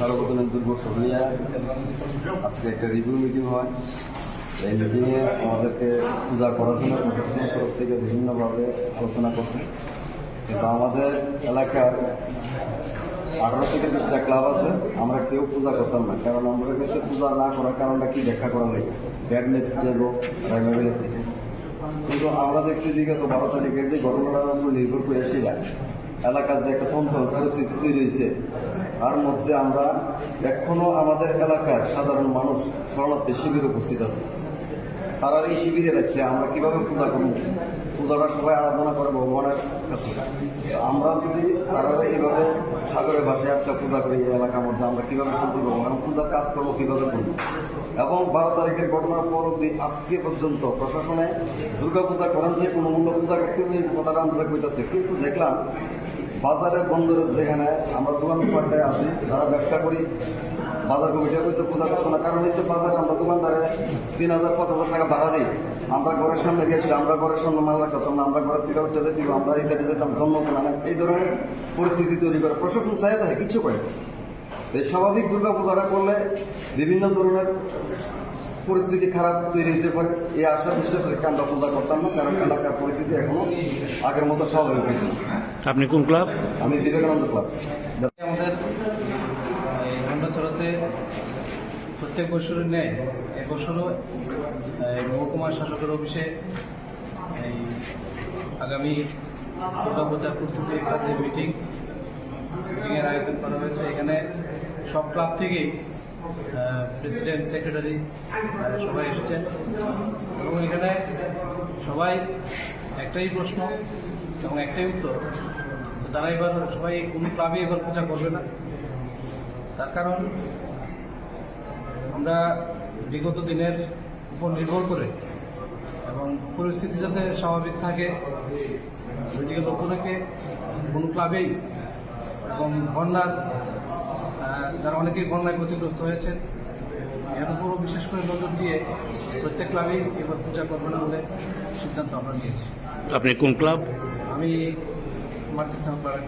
সার্বজনীন দুর্গোৎসব নিয়ে আজকে একটা রিভিউ মিটিং হয়। এই মিটিংয়ে আমাদেরকে পূজা জন্য প্রশাসনের তরফ থেকে বিভিন্নভাবে আলোচনা করছে। কিন্তু আমাদের এলাকার আঠারো থেকে বিশটা ক্লাব আছে, আমরা কেউ পূজা করতাম না। কারণ আমাদের কাছে পূজা না করার কারণটা কি ব্যাখ্যা করা লাগে ব্যাড মেসেজ যাব রাইমাবিলের থেকে কিন্তু আমরা দেখছি বিগত বারো তারিখের যে ঘটনাটার উপর নির্ভর করে সেটা এলাকার যে একটা তন্ত্র, পরিস্থিতি তৈরি হয়েছে তার মধ্যে আমরা এখনও আমাদের এলাকার সাধারণ মানুষ শরণার্থী শিবিরে উপস্থিত আছে। তারা এই শিবিরে রেখে, আমরা কীভাবে পূজা করব? পূজাটা সবাই আরাধনা করে, ভগবানের কাছে। আমরা যদি তারা এইভাবে সাগরের ভাষায় আজকে পূজা করি, এই এলাকার মধ্যে আমরা কীভাবে শান্তি পাবো? এবং পূজার কাজকর্ম কীভাবে করব? এবং বারো তারিখের ঘটনার পর অব্দি আজকে পর্যন্ত প্রশাসনে দুর্গা পূজা করেন যে, কোনো মূল্য পূজা করতে এই কথাটা আমরা কইতেছে কিন্তু দেখলাম, বাজারে বন্ধ রয়েছে যেখানে আমরা দোকান পাল্টায় আছি, যারা ব্যবসা করি, বাজার কমিটি কইছে পূজা করব না। কারণ হচ্ছে বাজারে, আমরা দোকানদারে তিন হাজার, পাঁচ হাজার টাকা ভাড়া দিই। আমরা ঘরের সামনে গেছি আমরা ঘরের সামনে মাল রাখতাম না আমরা ঘরের থেকে উঠতে দিব আমরা এই সাইডে যেতাম জন্ম না এই ধরনের পরিস্থিতি তৈরি করে। প্রশাসন চাই থাকে কিচ্ছু করে এই স্বাভাবিক দুর্গা পূজাটা করলে বিভিন্ন ধরনের পরিস্থিতি খারাপ তৈরি হতে পারে। এই আশা বিশ্বাস আমরা পূজা করতাম না কারণ এলাকার পরিস্থিতি এখনও আগের মতো স্বাভাবিক হয়েছে। আপনি কোন ক্লাব? আমি বিবেকানন্দ ক্লাব। আমাদের প্রত্যেক বছরের ন্যায় এবছরও এই মহকুমা শাসকের অফিসে এই আগামী দুর্গাপূজার প্রস্তুতির কাজে মিটিং মিটিংয়ের আয়োজন করা হয়েছে। এখানে সব ক্লাব থেকেই প্রেসিডেন্ট সেক্রেটারি সবাই এসেছেন। এবং এখানে সবাই একটাই প্রশ্ন এবং একটাই উত্তর তারা এবার সবাই কোনো ক্লাবে এবার পূজা করবে না। তার কারণ আমরা বিগত দিনের উপর নির্ভর করে এবং পরিস্থিতি যাতে স্বাভাবিক থাকে সেদিকে লক্ষ্য রেখে কোনো ক্লাবেই এবং বন্যার যারা অনেকেই বন্যায় ক্ষতিগ্রস্ত হয়েছেন এর উপরও বিশেষ করে নজর দিয়ে প্রত্যেক ক্লাবেই এবার পূজা করবে না বলে সিদ্ধান্ত আমরা নিয়েছি। আপনি কোন ক্লাব আমি মার্চিস্টান ক্লাবের